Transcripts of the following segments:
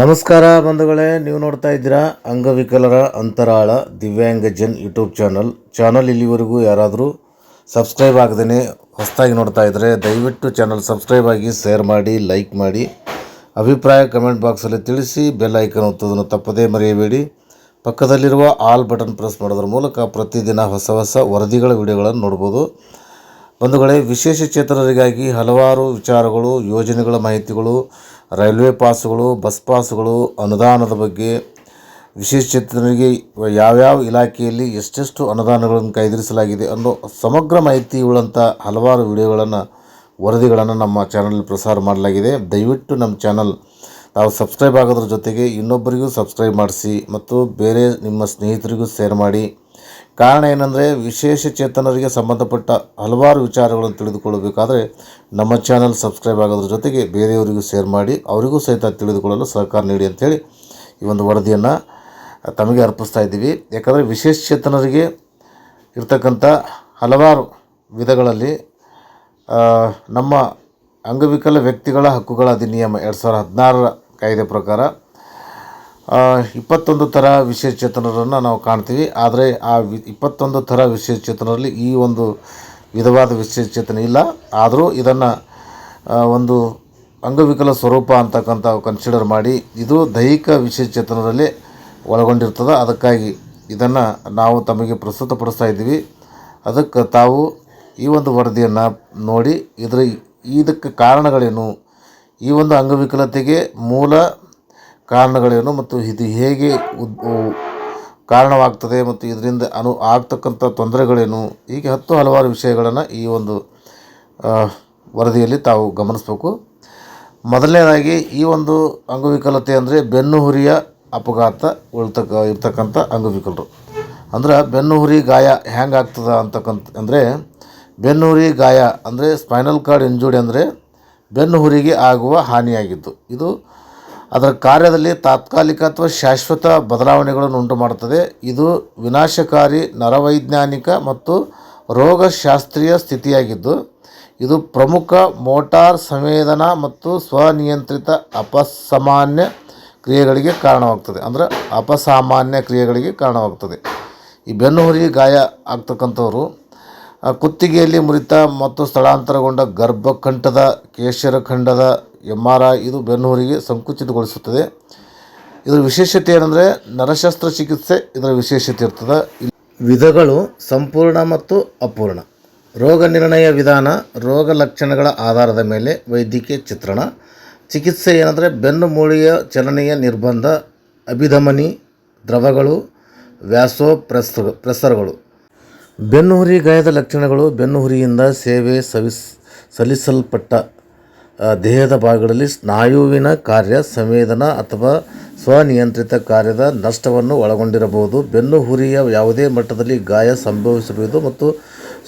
ನಮಸ್ಕಾರ ಬಂಧುಗಳೇ, ನೀವು ನೋಡ್ತಾ ಇದ್ದೀರಾ ಅಂಗವಿಕಲರ ಅಂತರಾಳ ದಿವ್ಯಾಂಗ ಜನ್ ಯೂಟ್ಯೂಬ್ ಚಾನಲ್. ಚಾನಲ್ ಇಲ್ಲಿವರೆಗೂ ಯಾರಾದರೂ ಸಬ್ಸ್ಕ್ರೈಬ್ ಆಗದೇ ಹೊಸದಾಗಿ ನೋಡ್ತಾ ಇದ್ದರೆ ದಯವಿಟ್ಟು ಚಾನಲ್ ಸಬ್ಸ್ಕ್ರೈಬ್ ಆಗಿ ಶೇರ್ ಮಾಡಿ, ಲೈಕ್ ಮಾಡಿ. ಅಭಿಪ್ರಾಯ ಕಮೆಂಟ್ ಬಾಕ್ಸಲ್ಲಿ ತಿಳಿಸಿ, ಬೆಲ್ ಐಕನ್ ಒತ್ತೋದನ್ನು ತಪ್ಪದೇ ಮರೆಯಬೇಡಿ. ಪಕ್ಕದಲ್ಲಿರುವ ಆಲ್ ಬಟನ್ ಪ್ರೆಸ್ ಮಾಡೋದ್ರ ಮೂಲಕ ಪ್ರತಿದಿನ ಹೊಸ ಹೊಸ ವರದಿಗಳ ವಿಡಿಯೋಗಳನ್ನು ನೋಡ್ಬೋದು. ಬಂಧುಗಳೇ, ವಿಶೇಷ ಚೇತನರಿಗಾಗಿ ಹಲವಾರು ವಿಚಾರಗಳು, ಯೋಜನೆಗಳ ಮಾಹಿತಿಗಳು ರೈಲ್ವೆ ಪಾಸ್ಗಳು, ಬಸ್ ಪಾಸ್ಗಳು, ಅನುದಾನದ ಬಗ್ಗೆ ವಿಶೇಷ ಚೇತನರಿಗೆ ಯಾವ್ಯಾವ ಇಲಾಖೆಯಲ್ಲಿ ಎಷ್ಟೆಷ್ಟು ಅನುದಾನಗಳನ್ನು ಕೈದಿರಿಸಲಾಗಿದೆ ಅನ್ನೋ ಸಮಗ್ರ ಮಾಹಿತಿ ಉಳ್ಳಂಥ ಹಲವಾರು ವಿಡಿಯೋಗಳನ್ನು, ವರದಿಗಳನ್ನು ನಮ್ಮ ಚಾನಲ್ ಪ್ರಸಾರ ಮಾಡಲಾಗಿದೆ. ದಯವಿಟ್ಟು ನಮ್ಮ ಚಾನಲ್ ತಾವು ಸಬ್ಸ್ಕ್ರೈಬ್ ಆಗೋದ್ರ ಜೊತೆಗೆ ಇನ್ನೊಬ್ಬರಿಗೂ ಸಬ್ಸ್ಕ್ರೈಬ್ ಮಾಡಿಸಿ ಮತ್ತು ಬೇರೆ ನಿಮ್ಮ ಸ್ನೇಹಿತರಿಗೂ ಶೇರ್ ಮಾಡಿ. ಕಾರಣ ಏನಂದರೆ ವಿಶೇಷ ಚೇತನರಿಗೆ ಸಂಬಂಧಪಟ್ಟ ಹಲವಾರು ವಿಚಾರಗಳನ್ನು ತಿಳಿದುಕೊಳ್ಳಬೇಕಾದರೆ ನಮ್ಮ ಚಾನಲ್ ಸಬ್ಸ್ಕ್ರೈಬ್ ಆಗೋದ್ರ ಜೊತೆಗೆ ಬೇರೆಯವರಿಗೂ ಶೇರ್ ಮಾಡಿ, ಅವರಿಗೂ ಸಹಿತ ತಿಳಿದುಕೊಳ್ಳಲು ಸಹಕಾರ ನೀಡಿ ಅಂಥೇಳಿ ಈ ಒಂದು ವರದಿಯನ್ನು ತಮಗೆ ಅರ್ಪಿಸ್ತಾ ಇದ್ದೀವಿ. ಯಾಕಂದರೆ ವಿಶೇಷ ಚೇತನರಿಗೆ ಇರ್ತಕ್ಕಂಥ ಹಲವಾರು ವಿಧಗಳಲ್ಲಿ ನಮ್ಮ ಅಂಗವಿಕಲ ವ್ಯಕ್ತಿಗಳ ಹಕ್ಕುಗಳ ಅಧಿನಿಯಮ ಎರಡು ಸಾವಿರದ ಹದಿನಾರರ ಕಾಯ್ದೆ ಪ್ರಕಾರ ಇಪ್ಪತ್ತೊಂದು ಥರ ವಿಶೇಷ ಚೇತನರನ್ನು ನಾವು ಕಾಣ್ತೀವಿ. ಆದರೆ ಆ ವಿ, ಇಪ್ಪತ್ತೊಂದು ಥರ ವಿಶೇಷ ಚೇತನರಲ್ಲಿ ಈ ಒಂದು ವಿಧವಾದ ವಿಶೇಷ ಚೇತನ ಇಲ್ಲ. ಆದರೂ ಇದನ್ನು ಒಂದು ಅಂಗವಿಕಲ ಸ್ವರೂಪ ಅಂತಕ್ಕಂಥ ಕನ್ಸಿಡರ್ ಮಾಡಿ ಇದು ದೈಹಿಕ ವಿಶೇಷ ಚೇತನರಲ್ಲಿ ಒಳಗೊಂಡಿರ್ತದೆ. ಅದಕ್ಕಾಗಿ ಇದನ್ನು ನಾವು ತಮಗೆ ಪ್ರಸ್ತುತಪಡಿಸ್ತಾ ಇದ್ದೀವಿ. ಅದಕ್ಕೆ ತಾವು ಈ ಒಂದು ವರದಿಯನ್ನು ನೋಡಿ, ಇದರ, ಇದಕ್ಕೆ ಕಾರಣಗಳೇನು? ಈ ಒಂದು ಅಂಗವಿಕಲತೆಗೆ ಮೂಲ ಕಾರಣಗಳೇನು ಮತ್ತು ಇದು ಹೇಗೆ ಉದ್ ಕಾರಣವಾಗ್ತದೆ ಮತ್ತು ಇದರಿಂದ ಅನು ಆಗ್ತಕ್ಕಂಥ ತೊಂದರೆಗಳೇನು? ಹೀಗೆ ಹತ್ತು ಹಲವಾರು ವಿಷಯಗಳನ್ನು ಈ ಒಂದು ವರದಿಯಲ್ಲಿ ತಾವು ಗಮನಿಸಬೇಕು. ಮೊದಲನೇದಾಗಿ ಈ ಒಂದು ಅಂಗವಿಕಲತೆ ಅಂದರೆ ಬೆನ್ನು ಹುರಿಯ ಅಪಘಾತ ಉಳ್ತಕ್ಕ, ಇರ್ತಕ್ಕಂಥ ಅಂಗವಿಕಲರು. ಅಂದ್ರೆ ಬೆನ್ನು ಹುರಿ ಗಾಯ ಹ್ಯಾಂಗೆ ಆಗ್ತದೆ ಅಂತಕ್ಕಂಥ, ಅಂದರೆ ಬೆನ್ನುಹುರಿ ಗಾಯ, ಅಂದರೆ ಸ್ಪೈನಲ್ ಕಾರ್ಡ್ ಇಂಜುರಿ ಅಂದರೆ ಬೆನ್ನು ಹುರಿಗೆ ಆಗುವ ಹಾನಿಯಾಗಿದ್ದು. ಇದು ಅದರ ಕಾರ್ಯದಲ್ಲಿ ತಾತ್ಕಾಲಿಕ ಅಥವಾ ಶಾಶ್ವತ ಬದಲಾವಣೆಗಳನ್ನು ಉಂಟು ಮಾಡುತ್ತದೆ ಇದು ವಿನಾಶಕಾರಿ, ನರವೈಜ್ಞಾನಿಕ ಮತ್ತು ರೋಗಶಾಸ್ತ್ರೀಯ ಸ್ಥಿತಿಯಾಗಿದ್ದು, ಇದು ಪ್ರಮುಖ ಮೋಟಾರ್ ಸಂವೇದನಾ ಮತ್ತು ಸ್ವನಿಯಂತ್ರಿತ ಅಪಸಾಮಾನ್ಯ ಕ್ರಿಯೆಗಳಿಗೆ ಕಾರಣವಾಗ್ತದೆ ಅಂದರೆ ಅಪಸಾಮಾನ್ಯ ಕ್ರಿಯೆಗಳಿಗೆ ಕಾರಣವಾಗ್ತದೆ ಈ ಬೆನ್ನು ಹುರಿ ಗಾಯ ಆಗ್ತಕ್ಕಂಥವ್ರು ಕುತ್ತಿಗೆಯಲ್ಲಿ ಮುರಿತ ಮತ್ತು ಸ್ಥಳಾಂತರಗೊಂಡ ಗರ್ಭಕಂಠದ ಕೇಶರಖಂಡದ ಎಂ ಆರ್ ಐ ಇದು ಬೆನ್ನುಹುರಿಗೆ ಸಂಕುಚಿತಗೊಳಿಸುತ್ತದೆ. ಇದರ ವಿಶೇಷತೆ ಏನಂದರೆ ನರಶಸ್ತ್ರ ಚಿಕಿತ್ಸೆ ಇದರ ವಿಶೇಷತೆ ಇರ್ತದೆ. ವಿಧಗಳು ಸಂಪೂರ್ಣ ಮತ್ತು ಅಪೂರ್ಣ. ರೋಗ ನಿರ್ಣಯ ವಿಧಾನ, ರೋಗ ಲಕ್ಷಣಗಳ ಆಧಾರದ ಮೇಲೆ ವೈದ್ಯಕೀಯ ಚಿತ್ರಣ, ಚಿಕಿತ್ಸೆ ಏನಂದರೆ ಬೆನ್ನು ಮೂಳೆಯ ಚಲನೆಯ ನಿರ್ಬಂಧ, ಅಭಿಧಮನಿ, ದ್ರವಗಳು, ವ್ಯಾಸೋ ಪ್ರೆಸ್ ಪ್ರೆಸರ್ಗಳು. ಬೆನ್ನುಹುರಿ ಗಾಯದ ಲಕ್ಷಣಗಳು ಬೆನ್ನುಹುರಿಯಿಂದ ಸೇವೆ ಸವಿಸ್, ಸಲ್ಲಿಸಲ್ಪಟ್ಟ ದೇಹದ ಭಾಗಗಳಲ್ಲಿ ಸ್ನಾಯುವಿನ ಕಾರ್ಯ, ಸಂವೇದನಾ ಅಥವಾ ಸ್ವನಿಯಂತ್ರಿತ ಕಾರ್ಯದ ನಷ್ಟವನ್ನು ಒಳಗೊಂಡಿರಬಹುದು. ಬೆನ್ನು ಹುರಿಯ ಯಾವುದೇ ಮಟ್ಟದಲ್ಲಿ ಗಾಯ ಸಂಭವಿಸಬಹುದು ಮತ್ತು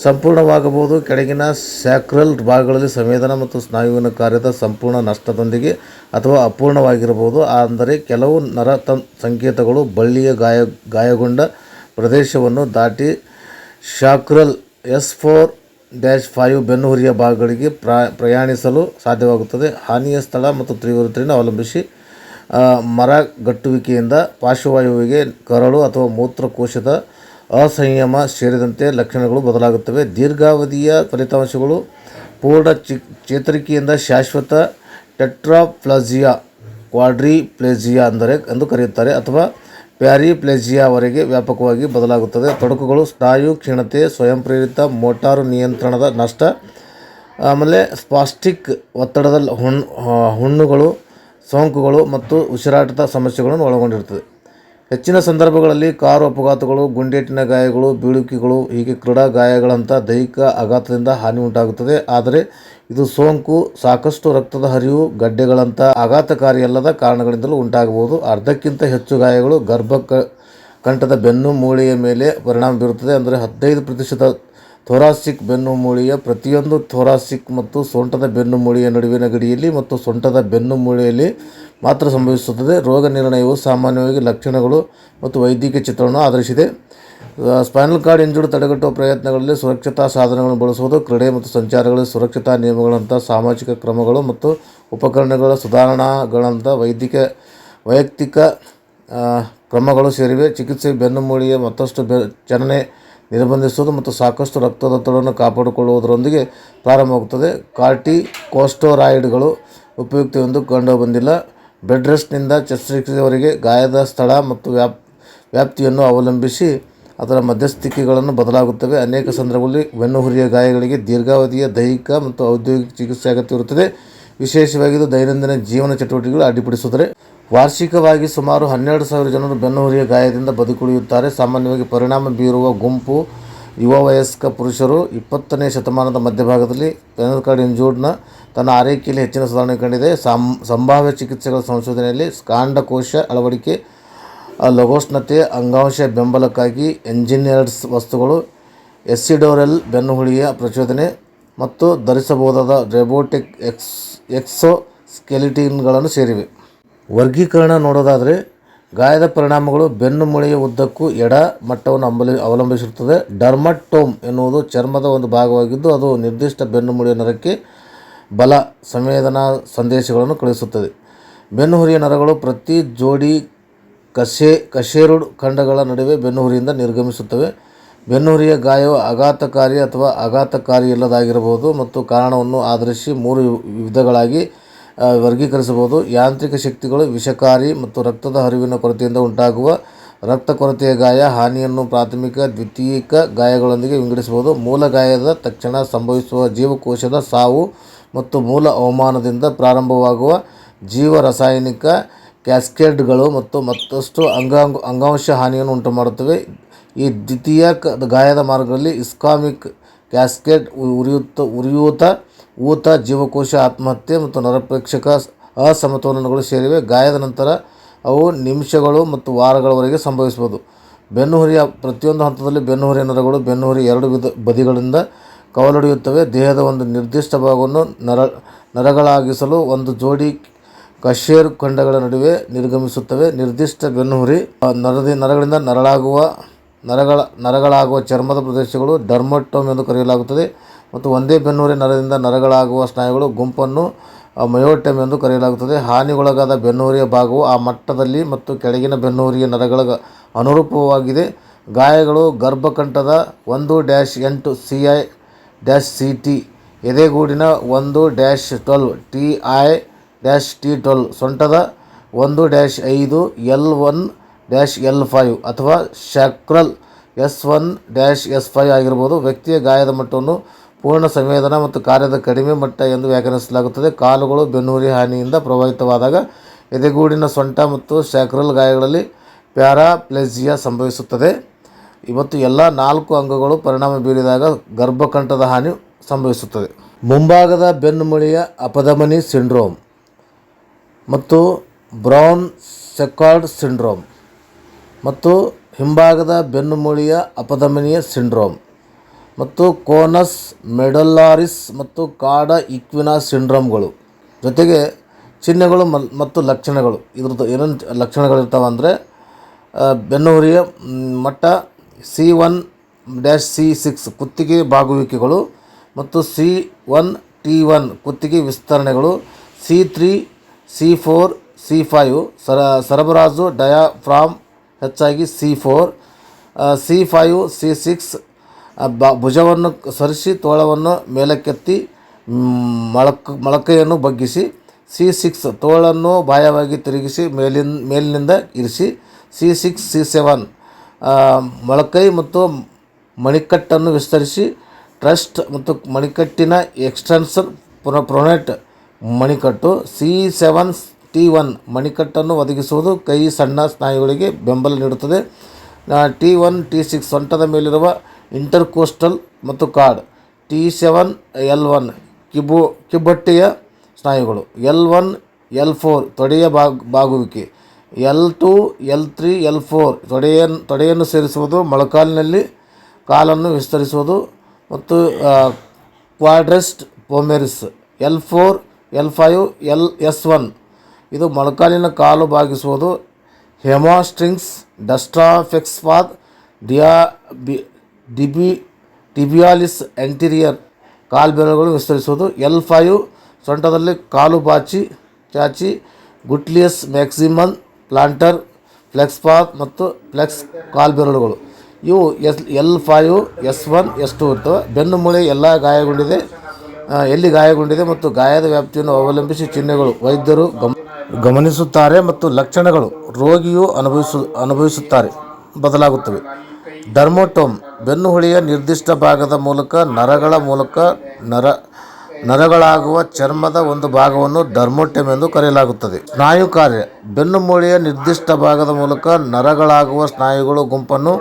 ಸಂಪೂರ್ಣವಾಗಬಹುದು. ಕೆಳಗಿನ ಸ್ಯಾಕ್ರಲ್ ಭಾಗಗಳಲ್ಲಿ ಸಂವೇದನ ಮತ್ತು ಸ್ನಾಯುವಿನ ಕಾರ್ಯದ ಸಂಪೂರ್ಣ ನಷ್ಟದೊಂದಿಗೆ ಅಥವಾ ಅಪೂರ್ಣವಾಗಿರಬಹುದು. ಅಂದರೆ ಕೆಲವು ನರ ಸಂಕೇತಗಳು ಬಳ್ಳಿಯ ಗಾಯ, ಗಾಯಗೊಂಡ ಪ್ರದೇಶವನ್ನು ದಾಟಿ sacral S four dash five ಬೆನ್ನುಹುರಿಯ ಭಾಗಗಳಿಗೆ ಪ್ರಾ, ಪ್ರಯಾಣಿಸಲು ಸಾಧ್ಯವಾಗುತ್ತದೆ. ಹಾನಿಯ ಸ್ಥಳ ಮತ್ತು ತೀವ್ರತೆಯನ್ನು ಅವಲಂಬಿಸಿ ಮರಗಟ್ಟುವಿಕೆಯಿಂದ ಪಾರ್ಶ್ವವಾಯುವಿಗೆ ಕರಳು ಅಥವಾ ಮೂತ್ರಕೋಶದ ಅಸಂಯಮ ಸೇರಿದಂತೆ ಲಕ್ಷಣಗಳು ಬದಲಾಗುತ್ತವೆ. ದೀರ್ಘಾವಧಿಯ ಫಲಿತಾಂಶಗಳು ಪೂರ್ಣ ಚಿ, ಚೇತರಿಕೆಯಿಂದ ಶಾಶ್ವತ ಟೆಟ್ರಾಪ್ಲಜಿಯಾ ಕ್ವಾಡ್ರಿಪ್ಲೇಜಿಯಾ ಅಂದರೆ ಎಂದು ಕರೆಯುತ್ತಾರೆ. ಅಥವಾ ಪ್ಯಾರಿಪ್ಲೇಜಿಯಾವರೆಗೆ ವ್ಯಾಪಕವಾಗಿ ಬದಲಾಗುತ್ತದೆ. ತೊಡಕುಗಳು, ಸ್ನಾಯು ಕ್ಷೀಣತೆ, ಸ್ವಯಂ ಪ್ರೇರಿತ ಮೋಟಾರು ನಿಯಂತ್ರಣದ ನಷ್ಟ. ಆಮೇಲೆ ಸ್ಪಾಸ್ಟಿಕ್ ಒತ್ತಡದ ಹುಣ್, ಹುಣ್ಣುಗಳು, ಸೋಂಕುಗಳು ಮತ್ತು ಉಸಿರಾಟದ ಸಮಸ್ಯೆಗಳನ್ನು ಒಳಗೊಂಡಿರುತ್ತದೆ. ಹೆಚ್ಚಿನ ಸಂದರ್ಭಗಳಲ್ಲಿ ಕಾರು ಅಪಘಾತಗಳು, ಗುಂಡೇಟಿನ ಗಾಯಗಳು, ಬೀಳುಕಿಗಳು, ಹೀಗೆ ಕ್ರೀಡಾ ಗಾಯಗಳಂಥ ದೈಹಿಕ ಆಘಾತದಿಂದ ಹಾನಿ ಉಂಟಾಗುತ್ತದೆ. ಆದರೆ ಇದು ಸೋಂಕು, ಸಾಕಷ್ಟು ರಕ್ತದ ಹರಿವು, ಗಡ್ಡೆಗಳಂಥ ಆಘಾತಕಾರಿಯಲ್ಲದ ಕಾರಣಗಳಿಂದಲೂ ಉಂಟಾಗಬಹುದು. ಅರ್ಧಕ್ಕಿಂತ ಹೆಚ್ಚು ಗಾಯಗಳು ಗರ್ಭ ಕಂಠದ ಬೆನ್ನು ಮೂಳೆಯ ಮೇಲೆ ಪರಿಣಾಮ ಬೀರುತ್ತದೆ. ಅಂದರೆ ಹದಿನೈದು ಪ್ರತಿಶತ ಥೊರಾಸಿಕ್ ಬೆನ್ನು ಮೂಳೆಯ, ಪ್ರತಿಯೊಂದು ಥೊರಾಸಿಕ್ ಮತ್ತು ಸೊಂಟದ ಬೆನ್ನು ಮೂಳೆಯ ನಡುವಿನ ಗಡಿಯಲ್ಲಿ ಮತ್ತು ಸೊಂಟದ ಬೆನ್ನು ಮೂಳೆಯಲ್ಲಿ ಮಾತ್ರ ಸಂಭವಿಸುತ್ತದೆ. ರೋಗ ನಿರ್ಣಯವು ಸಾಮಾನ್ಯವಾಗಿ ಲಕ್ಷಣಗಳು ಮತ್ತು ವೈದ್ಯಕೀಯ ಚಿತ್ರಣವನ್ನು ಆಧರಿಸಿದೆ. ಸ್ಪೈನಲ್ ಕಾರ್ಡ್ ಇಂಜುರಿ ತಡೆಗಟ್ಟುವ ಪ್ರಯತ್ನಗಳಲ್ಲಿ ಸುರಕ್ಷತಾ ಸಾಧನಗಳನ್ನು ಬಳಸುವುದು, ಕ್ರೀಡೆ ಮತ್ತು ಸಂಚಾರಗಳಲ್ಲಿ ಸುರಕ್ಷತಾ ನಿಯಮಗಳಂಥ ಸಾಮಾಜಿಕ ಕ್ರಮಗಳು ಮತ್ತು ಉಪಕರಣಗಳ ಸುಧಾರಣಾಗಳಂಥ ವೈದ್ಯಕೀಯ ವೈಯಕ್ತಿಕ ಕ್ರಮಗಳು ಸೇರಿವೆ. ಚಿಕಿತ್ಸೆ ಬೆನ್ನುಮೂಳಿಯ ಮತ್ತಷ್ಟು ಬೆ ಚಲನೆ ನಿರ್ಬಂಧಿಸುವುದು ಮತ್ತು ಸಾಕಷ್ಟು ರಕ್ತದೊತ್ತಡವನ್ನು ಕಾಪಾಡಿಕೊಳ್ಳುವುದರೊಂದಿಗೆ ಪ್ರಾರಂಭವಾಗುತ್ತದೆ. ಕಾರ್ಟಿ ಕೋಸ್ಟೋರಾಯ್ಡ್ಗಳು ಉಪಯುಕ್ತವೆಂದು ಕಂಡುಬಂದಿಲ್ಲ ಬೆಡ್ ರೆಸ್ಟ್ನಿಂದ ಶಸ್ತ್ರಚಿಕಿತ್ಸೆಯವರೆಗೆ ಗಾಯದ ಸ್ಥಳ ಮತ್ತು ವ್ಯಾಪ್, ವ್ಯಾಪ್ತಿಯನ್ನು ಅವಲಂಬಿಸಿ ಅದರ ಮಧ್ಯಸ್ಥಿಕೆಗಳನ್ನು ಬದಲಾಗುತ್ತವೆ. ಅನೇಕ ಸಂದರ್ಭಗಳಲ್ಲಿ ಬೆನ್ನುಹುರಿಯ ಗಾಯಗಳಿಗೆ ದೀರ್ಘಾವಧಿಯ ದೈಹಿಕ ಮತ್ತು ಔದ್ಯೋಗಿಕ ಚಿಕಿತ್ಸೆ ಅಗತ್ಯವಿರುತ್ತದೆ ವಿಶೇಷವಾಗಿ ಇದು ದೈನಂದಿನ ಜೀವನ ಚಟುವಟಿಕೆಗಳು ಅಡ್ಡಿಪಡಿಸುತ್ತದೆ. ವಾರ್ಷಿಕವಾಗಿ ಸುಮಾರು ಹನ್ನೆರಡು ಸಾವಿರ ಜನರು ಬೆನ್ನುಹುರಿಯ ಗಾಯದಿಂದ ಬದುಕುಳಿಯುತ್ತಾರೆ. ಸಾಮಾನ್ಯವಾಗಿ ಪರಿಣಾಮ ಬೀರುವ ಗುಂಪು ಯುವ ವಯಸ್ಕ ಪುರುಷರು ಇಪ್ಪತ್ತನೇ ಶತಮಾನದ ಮಧ್ಯಭಾಗದಲ್ಲಿ ಸ್ಪೈನಲ್ ಕಾರ್ಡ್ ಇಂಜೂರ್ಡ್ನ ತನ್ನ ಆರೈಕೆಯಲ್ಲಿ ಹೆಚ್ಚಿನ ಸುಧಾರಣೆ ಕಂಡಿದೆ. ಸಂಭಾವ್ಯ ಚಿಕಿತ್ಸೆಗಳ ಸಂಶೋಧನೆಯಲ್ಲಿ ಕಾಂಡಕೋಶ ಅಳವಡಿಕೆ ಲಘೋಷ್ಣತೆ, ಅಂಗಾಂಶ ಬೆಂಬಲಕ್ಕಾಗಿ ಎಂಜಿನಿಯರ್ಡ್ಸ್ ವಸ್ತುಗಳು ಎಸ್ಸಿಡೋರೆಲ್ ಬೆನ್ನುಹುಳಿಯ ಪ್ರಚೋದನೆ ಮತ್ತು ಧರಿಸಬಹುದಾದ ರೆಬೋಟಿಕ್ ಎಕ್ಸ್ ಎಕ್ಸೋ ಸ್ಕೆಲಿಟಿನ್ಗಳನ್ನು ಸೇರಿವೆ. ವರ್ಗೀಕರಣ ನೋಡೋದಾದರೆ, ಗಾಯದ ಪರಿಣಾಮಗಳು ಬೆನ್ನು ಮೂಳೆಯ ಉದ್ದಕ್ಕೂ ಎಡ ಮಟ್ಟವನ್ನು ಅಂಬಲಿ, ಅವಲಂಬಿಸಿರುತ್ತದೆ. ಡರ್ಮಟೋಮ್ ಎನ್ನುವುದು ಚರ್ಮದ ಒಂದು ಭಾಗವಾಗಿದ್ದು, ಅದು ನಿರ್ದಿಷ್ಟ ಬೆನ್ನು ಮೂಳೆಯ ನರಕ್ಕೆ ಬಲ ಸಂವೇದನಾ ಸಂದೇಶಗಳನ್ನು ಕಳುಹಿಸುತ್ತದೆ. ಬೆನ್ನುಹುರಿಯ ನರಗಳು ಪ್ರತಿ ಜೋಡಿ ಕಶೆ ಕಶೇರುಡ್ ಖಂಡಗಳ ನಡುವೆ ಬೆನ್ನುಹುರಿಯಿಂದ ನಿರ್ಗಮಿಸುತ್ತವೆ. ಬೆನ್ನುಹುರಿಯ ಗಾಯವು ಆಘಾತಕಾರಿ ಅಥವಾ ಆಘಾತಕಾರಿಯಲ್ಲದಾಗಿರಬಹುದು ಮತ್ತು ಕಾರಣವನ್ನು ಆಧರಿಸಿ ಮೂರು ವಿಧಗಳಾಗಿ ವರ್ಗೀಕರಿಸಬಹುದು. ಯಾಂತ್ರಿಕ ಶಕ್ತಿಗಳು ವಿಷಕಾರಿ ಮತ್ತು ರಕ್ತದ ಹರಿವಿನ ಕೊರತೆಯಿಂದ ಉಂಟಾಗುವ ರಕ್ತ ಕೊರತೆಯ ಗಾಯ, ಹಾನಿಯನ್ನು ಪ್ರಾಥಮಿಕ, ದ್ವಿತೀಯಿಕ ಗಾಯಗಳೊಂದಿಗೆ ವಿಂಗಡಿಸಬಹುದು. ಮೂಲ ಗಾಯದ ತಕ್ಷಣ ಸಂಭವಿಸುವ ಜೀವಕೋಶದ ಸಾವು ಮತ್ತು ಮೂಲ ಅವಮಾನದಿಂದ ಪ್ರಾರಂಭವಾಗುವ ಜೀವ ರಾಸಾಯನಿಕ ಕ್ಯಾಸ್ಕೇಡ್ಗಳು ಮತ್ತು ಮತ್ತಷ್ಟು ಅಂಗಾಂಗ, ಅಂಗಾಂಶ ಹಾನಿಯನ್ನು ಉಂಟುಮಾಡುತ್ತವೆ. ಈ ದ್ವಿತೀಯ ಕ- ಗಾಯದ ಮಾರ್ಗದಲ್ಲಿ ಇಸ್ಕಾಮಿಕ್ ಕ್ಯಾಸ್ಕೇಡ್ ಉರಿಯುತ್ತ, ಉರಿಯೂತ, ಊತ, ಜೀವಕೋಶ, ಆತ್ಮಹತ್ಯೆ ಮತ್ತು ನರಪ್ರೇಕ್ಷಕ ಅಸಮತೋಲನಗಳು ಸೇರಿವೆ. ಗಾಯದ ನಂತರ ಅವು ನಿಮಿಷಗಳು ಮತ್ತು ವಾರಗಳವರೆಗೆ ಸಂಭವಿಸಬಹುದು. ಬೆನ್ನುಹುರಿಯ ಪ್ರತಿಯೊಂದು ಹಂತದಲ್ಲಿ ಬೆನ್ನುಹುರಿಯ ನರಗಳು ಬೆನ್ನುಹುರಿ ಎರಡು ವಿಧ ಬದಿಗಳಿಂದ ಕವಲೊಡೆಯುತ್ತವೆ. ದೇಹದ ಒಂದು ನಿರ್ದಿಷ್ಟ ಭಾಗವನ್ನು ನರ, ನರಗಳಾಗಿಸಲು ಒಂದು ಜೋಡಿ ಕಶೇರು ಖಂಡಗಳ ನಡುವೆ ನಿರ್ಗಮಿಸುತ್ತವೆ. ನಿರ್ದಿಷ್ಟ ಬೆನ್ನುಹುರಿ ನರದಿ ನರಗಳಿಂದ ನರಳಾಗುವ, ನರಗಳ, ನರಗಳಾಗುವ ಚರ್ಮದ ಪ್ರದೇಶಗಳು ಡರ್ಮಟೋಮ್ ಎಂದು ಕರೆಯಲಾಗುತ್ತದೆ. ಮತ್ತು ಒಂದೇ ಬೆನ್ನುಹುರಿ ನರದಿಂದ ನರಗಳಾಗುವ ಸ್ನಾಯುಗಳು ಗುಂಪನ್ನು ಮಯೋಟಮ್ ಎಂದು ಕರೆಯಲಾಗುತ್ತದೆ. ಹಾನಿಗೊಳಗಾದ ಬೆನ್ನುಹುರಿಯ ಭಾಗವು ಆ ಮಟ್ಟದಲ್ಲಿ ಮತ್ತು ಕೆಳಗಿನ ಬೆನ್ನುಹುರಿಯ ನರಗಳ ಅನುರೂಪವಾಗಿದೆ. ಗಾಯಗಳು ಗರ್ಭಕಂಠದ ಒಂದು ಡ್ಯಾಶ್ ಎಂಟು C I dash C T ಎದೆಗೂಡಿನ ಒಂದು dash twelve T I dash T twelve ಸೊಂಟದ ಒಂದು ಡ್ಯಾಶ್ ಐದು L one dash L five ಅಥವಾ sacral S one dash S five ಆಗಿರ್ಬೋದು. ವ್ಯಕ್ತಿಯ ಗಾಯದ ಮಟ್ಟವನ್ನು ಪೂರ್ಣ ಸಂವೇದನಾ ಮತ್ತು ಕಾರ್ಯದ ಕಡಿಮೆ ಮಟ್ಟ ಎಂದು ವ್ಯಾಖ್ಯಾನಿಸಲಾಗುತ್ತದೆ. ಕಾಲುಗಳು ಬೆನ್ನುಹುರಿ ಹಾನಿಯಿಂದ ಪ್ರಭಾವಿತವಾದಾಗ ಎದೆಗೂಡಿನ ಸೊಂಟ ಮತ್ತು ಶ್ಯಾಕ್ರಲ್ ಗಾಯಗಳಲ್ಲಿ ಪ್ಯಾರಾಪ್ಲೆಜಿಯಾ ಸಂಭವಿಸುತ್ತದೆ. ಇವತ್ತು ಎಲ್ಲ ನಾಲ್ಕು ಅಂಗಗಳು ಪರಿಣಾಮ ಬೀರಿದಾಗ ಗರ್ಭಕಂಠದ ಹಾನಿ ಸಂಭವಿಸುತ್ತದೆ. ಮುಂಭಾಗದ ಬೆನ್ನುಮುಳಿಯ ಅಪಧಮನಿ ಸಿಂಡ್ರೋಮ್. ಮತ್ತು ಬ್ರೌನ್ ಸೆಕಾರ್ಡ್ ಸಿಂಡ್ರೋಮ್ ಮತ್ತು ಹಿಂಭಾಗದ ಬೆನ್ನುಮೂಳೆಯ ಅಪಧಮನಿಯ ಸಿಂಡ್ರೋಮ್ ಮತ್ತು ಕೋನಸ್ ಮೆಡಲ್ಲಾರಿಸ್ ಮತ್ತು ಕಾಡ ಇಕ್ವಿನಾ ಸಿಂಡ್ರೋಮ್ಗಳು. ಜೊತೆಗೆ ಚಿಹ್ನೆಗಳು ಮತ್ತು ಲಕ್ಷಣಗಳು. ಇದ್ರದ್ದು ಏನೇನು ಲಕ್ಷಣಗಳಿರ್ತಾವೆ ಅಂದರೆ ಬೆನ್ನುಹುರಿಯ ಮಟ್ಟ C one dash C six ಕುತ್ತಿಗೆ ಬಾಗುವಿಕೆಗಳು ಮತ್ತು ಸಿ ಒನ್ ಟಿ ಒನ್ ಕುತ್ತಿಗೆ ವಿಸ್ತರಣೆಗಳು, C three C four, C five, ಸರ, ಸರಬರಾಜು, ಡಯಾಫ್ರಾಮ್, ಹೆಚ್ಚಾಗಿ C four C five, C six ಬ, ಭುಜವನ್ನು ಸರಿಸಿ ತೋಳವನ್ನು ಮೇಲಕ್ಕೆತ್ತಿ ಮೊಳಕ್ ಮೊಳಕ, ಮೊಳಕೆಯನ್ನು ಬಗ್ಗಿಸಿ, ಸಿ ಸಿಕ್ಸ್ ತೋಳನ್ನು ಬಾಯವಾಗಿ ತಿರುಗಿಸಿ, ಮೇಲಿನ, ಮೇಲಿನಿಂದ ಇರಿಸಿ, ಸಿ ಸಿಕ್ಸ್, ಸಿ ಸೆವೆನ್ ಮೊಳಕೈ ಮತ್ತು ಮಣಿಕಟ್ಟನ್ನು ವಿಸ್ತರಿಸಿ, ಟ್ರಸ್ಟ್ ಮತ್ತು ಮಣಿಕಟ್ಟಿನ ಎಕ್ಸ್ಟೆನ್ಸನ್ ಪ್ರೊ, ಪ್ರೊನೆಟ್ ಮಣಿಕಟ್ಟು ಸಿ ಸೆವೆನ್ ಟಿ ಒನ್ ಮಣಿಕಟ್ಟನ್ನು ಒದಗಿಸುವುದು ಕೈ ಸಣ್ಣ ಸ್ನಾಯುಗಳಿಗೆ ಬೆಂಬಲ ನೀಡುತ್ತದೆ. ಟಿ ಒನ್ ಟಿ ಸಿಕ್ಸ್ ಸೊಂಟದ ಮೇಲಿರುವ ಇಂಟರ್ಕೋಸ್ಟಲ್ ಮತ್ತು cord T seven L one ಕಿಬು, ಕಿಬ್ಬೊಟ್ಟೆಯ ಸ್ನಾಯುಗಳು ಎಲ್ ಒನ್ ಎಲ್ ಫೋರ್ ತೊಡೆಯ ಬಾಗ್, ಬಾಗುವಿಕೆ L two L three L four ತೊಡೆಯ ತೊಡೆಯನ್ನು ಸೇರಿಸುವುದು, ಮೊಳಕಾಲಿನಲ್ಲಿ ಕಾಲನ್ನು ವಿಸ್ತರಿಸುವುದು ಮತ್ತು quadriceps femoris L four L five, L S one. ಇದು ಮೊಳಕಾಲಿನ ಕಾಲು ಬಾಗಿಸುವುದು. ಹೆಮಾಸ್ಟ್ರಿಂಗ್ಸ್ ಡಸ್ಟ್ರಾಫೆಕ್ಸ್ಫಾದ್, ಡಿಯಾ, ಬಿ, ಡಿಬಿ, ಟಿಬಿಯಾಲಿಸ್ ಎಂಟೀರಿಯರ್ ಕಾಲ್ಬೆರಳುಗಳು ವಿಸ್ತರಿಸುವುದು. ಎಲ್ ಫೈವ್, ಸೊಂಟದಲ್ಲಿ ಕಾಲು ಬಾಚಿ, ಚಾಚಿ, ಗುಟ್ಲಿಯಸ್ ಮ್ಯಾಕ್ಸಿಮನ್, ಪ್ಲಾಂಟರ್ ಫ್ಲೆಕ್ಸ್ ಪಾತ್ ಮತ್ತು ಫ್ಲೆಕ್ಸ್ ಕಾಲ್ಬೆರಳುಗಳು. ಇವು S, L five, S one, S two ಇರ್ತವೆ. ಬೆನ್ನು ಮೂಳೆ ಎಲ್ಲ ಗಾಯಗೊಂಡಿದೆ. ಎಲ್ಲಿ ಗಾಯಗೊಂಡಿದೆ ಮತ್ತು ಗಾಯದ ವ್ಯಾಪ್ತಿಯನ್ನು ಅವಲಂಬಿಸಿ ಚಿಹ್ನೆಗಳು ವೈದ್ಯರು ಗಮ ಗಮನಿಸುತ್ತಾರೆ ಮತ್ತು ಲಕ್ಷಣಗಳು ರೋಗಿಯು ಅನುಭವಿಸು ಅನುಭವಿಸುತ್ತಾರೆ, ಬದಲಾಗುತ್ತವೆ. ಡರ್ಮೋಟೋಮ್ ಬೆನ್ನುಹುಳಿಯ ನಿರ್ದಿಷ್ಟ ಭಾಗದ ಮೂಲಕ ನರಗಳ ಮೂಲಕ ನರ ನರಗಳಾಗುವ ಚರ್ಮದ ಒಂದು ಭಾಗವನ್ನು ಡರ್ಮೋಟೆಮ್ ಎಂದು ಕರೆಯಲಾಗುತ್ತದೆ. ಸ್ನಾಯು ಕಾರ್ಯ ಬೆನ್ನು ಮೂಳೆಯ ನಿರ್ದಿಷ್ಟ ಭಾಗದ ಮೂಲಕ ನರಗಳಾಗುವ ಸ್ನಾಯುಗಳು ಗುಂಪನ್ನು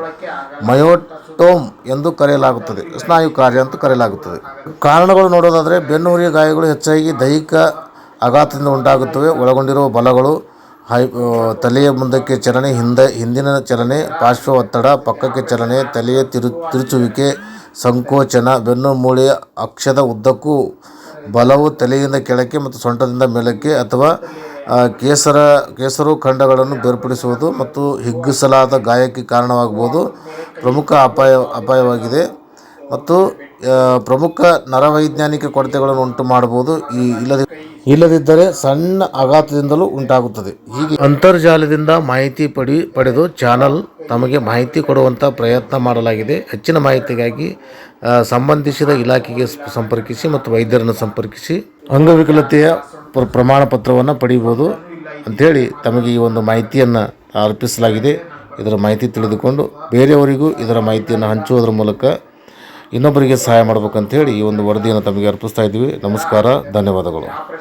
ಮಯೋಟೋಮ್ ಎಂದು ಕರೆಯಲಾಗುತ್ತದೆ. ಸ್ನಾಯು ಕಾರ್ಯ ಅಂತ ಕರೆಯಲಾಗುತ್ತದೆ. ಕಾರಣಗಳು ನೋಡೋದಾದರೆ ಬೆನ್ನುಹುರಿಯ ಗಾಯಗಳು ಹೆಚ್ಚಾಗಿ ದೈಹಿಕ ಆಘಾತದಿಂದ ಉಂಟಾಗುತ್ತವೆ. ಒಳಗೊಂಡಿರುವ ಬಲಗಳು, ಹೈ ತಲೆಯ ಮುಂದಕ್ಕೆ ಚಲನೆ, ಹಿಂದೆ, ಹಿಂದಿನ ಚಲನೆ ಪಾರ್ಶ್ವ ಒತ್ತಡ ಪಕ್ಕಕ್ಕೆ ಚಲನೆ, ತಲೆಯ ತಿರು, ತಿರುಚುವಿಕೆ, ಸಂಕೋಚನ, ಬೆನ್ನು ಮೂಳೆಯ ಅಕ್ಷದ ಉದ್ದಕ್ಕೂ ಬಲವು ತಲೆಯಿಂದ ಕೆಳಕ್ಕೆ ಮತ್ತು ಸೊಂಟದಿಂದ ಮೇಲಕ್ಕೆ ಅಥವಾ ಕೇಸರ, ಕೇಸರು ಖಂಡಗಳನ್ನು ಬೇರ್ಪಡಿಸುವುದು ಮತ್ತು ಹಿಗ್ಗಿಸಲಾದ ಗಾಯಕ್ಕೆ ಕಾರಣವಾಗಬಹುದು. ಪ್ರಮುಖ ಅಪಾಯ, ಅಪಾಯವಾಗಿದೆ. ಮತ್ತು ಪ್ರಮುಖ ನರವೈಜ್ಞಾನಿಕ ಕೊರತೆಗಳನ್ನು ಉಂಟು ಮಾಡಬಹುದು. ಈ ಇಲ್ಲದಿ, ಇಲ್ಲದಿದ್ದರೆ ಸಣ್ಣ ಆಘಾತದಿಂದಲೂ ಉಂಟಾಗುತ್ತದೆ. ಹೀಗೆ ಅಂತರ್ಜಾಲದಿಂದ ಮಾಹಿತಿ ಪಡಿ, ಪಡೆದು ಚಾನಲ್ ತಮಗೆ ಮಾಹಿತಿ ಕೊಡುವಂಥ ಪ್ರಯತ್ನ ಮಾಡಲಾಗಿದೆ. ಹೆಚ್ಚಿನ ಮಾಹಿತಿಗಾಗಿ ಸಂಬಂಧಿಸಿದ ಇಲಾಖೆಗೆ ಸಂಪರ್ಕಿಸಿ ಮತ್ತು ವೈದ್ಯರನ್ನು ಸಂಪರ್ಕಿಸಿ. ಅಂಗವಿಕಲತೆಯ ಪ್ರ- ಪ್ರಮಾಣ ಪತ್ರವನ್ನು ಪಡೆಯಬಹುದು ಅಂಥೇಳಿ ತಮಗೆ ಈ ಒಂದು ಮಾಹಿತಿಯನ್ನು ಅರ್ಪಿಸಲಾಗಿದೆ. ಇದರ ಮಾಹಿತಿ ತಿಳಿದುಕೊಂಡು ಬೇರೆಯವರಿಗೂ ಇದರ ಮಾಹಿತಿಯನ್ನು ಹಂಚುವುದರ ಮೂಲಕ ಇನ್ನೊಬ್ಬರಿಗೆ ಸಹಾಯ ಮಾಡಬೇಕಂತೇಳಿ ಈ ಒಂದು ವರದಿಯನ್ನು ತಮಗೆ ಅರ್ಪಿಸ್ತಾ ಇದ್ದೀವಿ. ನಮಸ್ಕಾರ, ಧನ್ಯವಾದಗಳು.